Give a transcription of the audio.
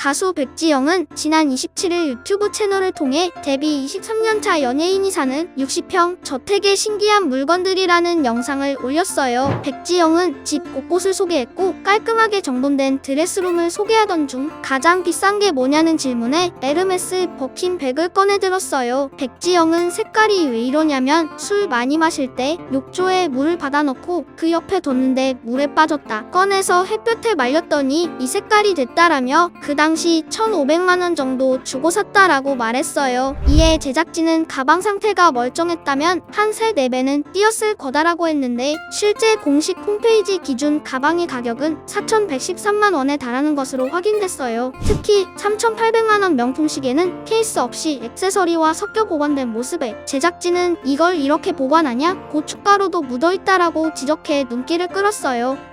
가수 백지영은 지난 27일 유튜브 채널을 통해 데뷔 23년차 연예인이 사는 60평 저택의 신기한 물건들이라는 영상을 올렸어요. 백지영은 집 곳곳을 소개했고 깔끔하게 정돈된 드레스룸을 소개하던 중 가장 비싼 게 뭐냐는 질문에 에르메스 버킨 백을 꺼내 들었어요. 백지영은 색깔이 왜 이러냐면 술 많이 마실 때 욕조에 물을 받아넣고 그 옆에 뒀는데 물에 빠졌다. 꺼내서 햇볕에 말렸더니 이 색깔이 됐다라며 그당 시 1,500만 원 정도 주고 샀다라고 말했어요. 이에 제작진은 가방 상태가 멀쩡했다면 한 3, 4배는 뛰었을 거다라고 했는데 실제 공식 홈페이지 기준 가방의 가격은 4,113만 원에 달하는 것으로 확인됐어요. 특히 3,800만 원 명품 시계는 케이스 없이 액세서리와 섞여 보관된 모습에 제작진은 이걸 이렇게 보관하냐? 고춧가루도 묻어있다라고 지적해 눈길을 끌었어요.